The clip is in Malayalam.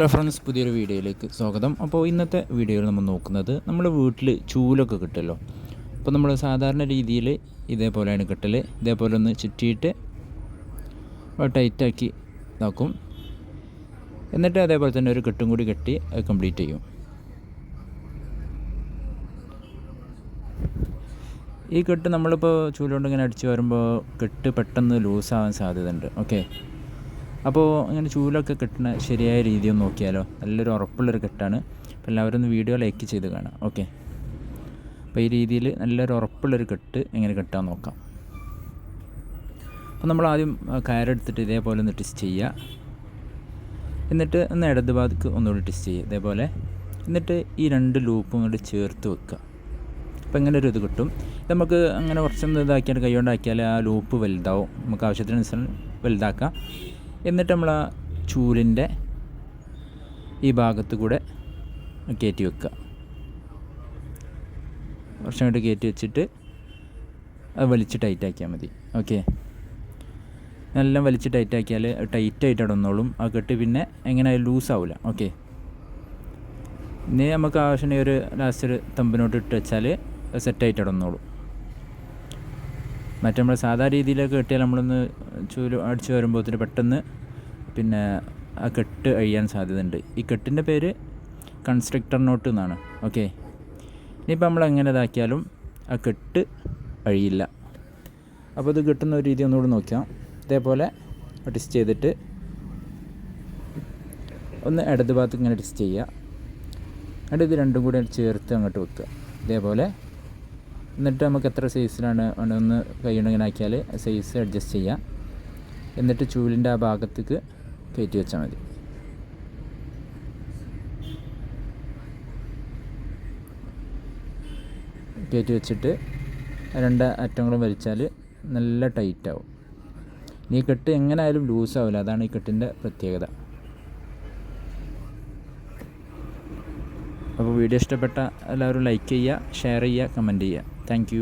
ഹലോ ഫ്രണ്ട്സ് പുതിയൊരു വീഡിയോയിലേക്ക് സ്വാഗതം. അപ്പോൾ ഇന്നത്തെ വീഡിയോയിൽ നമ്മൾ നോക്കുന്നത് നമ്മൾ വീട്ടിൽ ചൂലൊക്കെ കിട്ടുമല്ലോ അപ്പോൾ നമ്മൾ സാധാരണ രീതിയിൽ ഇതേപോലെയാണ് കിട്ടൽ ഇതേപോലെ ഒന്ന് ചുറ്റിയിട്ട് ടൈറ്റാക്കി ഇതാക്കും. എന്നിട്ട് അതേപോലെ തന്നെ ഒരു കെട്ടും കൂടി കെട്ടി അത് കംപ്ലീറ്റ് ചെയ്യും. ഈ കെട്ട് നമ്മളിപ്പോൾ ചൂലുകൊണ്ട് ഇങ്ങനെ അടിച്ച് വരുമ്പോൾ കെട്ട് പെട്ടെന്ന് ലൂസാവാൻ സാധ്യതയുണ്ട്. ഓക്കെ അപ്പോൾ ഇങ്ങനെ ചൂലൊക്കെ കെട്ടണ ശരിയായ രീതി ഒന്ന് നോക്കിയാലോ? നല്ലൊരു ഉറപ്പുള്ളൊരു കെട്ടാണ്. അപ്പോൾ എല്ലാവരും ഒന്ന് വീഡിയോ ലൈക്ക് ചെയ്ത് കാണാം. ഓക്കെ. അപ്പോൾ ഈ രീതിയിൽ നല്ലൊരു ഉറപ്പുള്ളൊരു കെട്ട് എങ്ങനെ കെട്ടാൻ നോക്കാം. അപ്പോൾ നമ്മൾ ആദ്യം കയറെടുത്തിട്ട് ഇതേപോലെ ഒന്ന് ടിസ്റ്റ് ചെയ്യുക. എന്നിട്ട് ഒന്ന് ഇടത് ഭാഗത്ത് ഒന്നുകൂടി ടിസ്റ്റ് ചെയ്യുക. ഇതേപോലെ. എന്നിട്ട് ഈ രണ്ട് ലൂപ്പും കൂടി ചേർത്ത് വെക്കുക. അപ്പോൾ ഇങ്ങനെ ഒരു ഇത് കിട്ടും. നമുക്ക് അങ്ങനെ കുറച്ചൊന്ന് ഇതാക്കിയാൽ കൈ കൊണ്ടാക്കിയാൽ ആ ലൂപ്പ് വലുതാവും. നമുക്ക് ആവശ്യത്തിനനുസരിച്ച് വലുതാക്കാം. എന്നിട്ട് നമ്മൾ ആ ചൂലിന്റെ ഈ ഭാഗത്ത് കൂടെ കയറ്റി വെക്കുക കുറച്ചും കൂടി കയറ്റി വെച്ചിട്ട് അത് വലിച്ച് ടൈറ്റാക്കിയാൽ മതി. ഓക്കെ നല്ല വലിച്ച് ടൈറ്റാക്കിയാൽ ടൈറ്റായിട്ട് അടന്നോളും ആ കെട്ട് പിന്നെ എങ്ങനെ ലൂസാവില്ല ഓക്കെ ഇനി നമുക്ക് ആവശ്യമുണ്ടെങ്കിൽ ഒരു ലാസ്റ്റ് ഒരു തമ്പിനോട്ട് ഇട്ട് വെച്ചാൽ സെറ്റായിട്ട് ഇടന്നോളും മറ്റേ നമ്മൾ സാധാ രീതിയിലൊക്കെ കെട്ടിയാൽ നമ്മളൊന്ന് ചൂൽ അടിച്ച് വരുമ്പോഴത്തേന് പെട്ടെന്ന് പിന്നെ ആ കെട്ട് അഴിയാൻ സാധ്യതയുണ്ട്. ഈ കെട്ടിന്റെ പേര് കൺസ്ട്രക്ടർ നോട്ട് എന്നാണ്. ഓക്കെ. ഇനിയിപ്പോൾ നമ്മൾ എങ്ങനെ ഇതാക്കിയാലും ആ കെട്ട് അഴിയില്ല. അപ്പോൾ ഇത് കെട്ടുന്ന ഒരു രീതി ഒന്നുകൂടി നോക്കാം. ഇതേപോലെ ടിസ്റ്റ് ചെയ്തിട്ട് ഒന്ന് ഇടത് ഭാഗത്ത് ഇങ്ങനെ ടിസ്റ്റ് ചെയ്യുക. എന്നിട്ട് ഇത് രണ്ടും കൂടി ചേർത്ത് അങ്ങോട്ട് വെക്കുക. ഇതേപോലെ എന്നിട്ട് നമുക്ക് എത്ര സൈസിലാണ് ഒന്ന് കൈയുണ്ടെങ്കിൽ ആക്കിയാൽ സൈസ് അഡ്ജസ്റ്റ് ചെയ്യാം. എന്നിട്ട് ചൂലിന്റെ ആ ഭാഗത്തേക്ക് കയറ്റി വെച്ചാൽ മതി. കയറ്റി വെച്ചിട്ട് രണ്ട് അറ്റങ്ങളും വലിച്ചാൽ നല്ല ടൈറ്റാവും. ഈ കെട്ട് എങ്ങനെ ആയാലും ലൂസ് ആവില്ല. അതാണ് ഈ കെട്ടിന്റെ പ്രത്യേകത. അപ്പോൾ വീഡിയോ ഇഷ്ടപ്പെട്ട എല്ലാവരും ലൈക്ക് ചെയ്യുക ഷെയർ ചെയ്യുക കമന്റ് ചെയ്യുക. താങ്ക്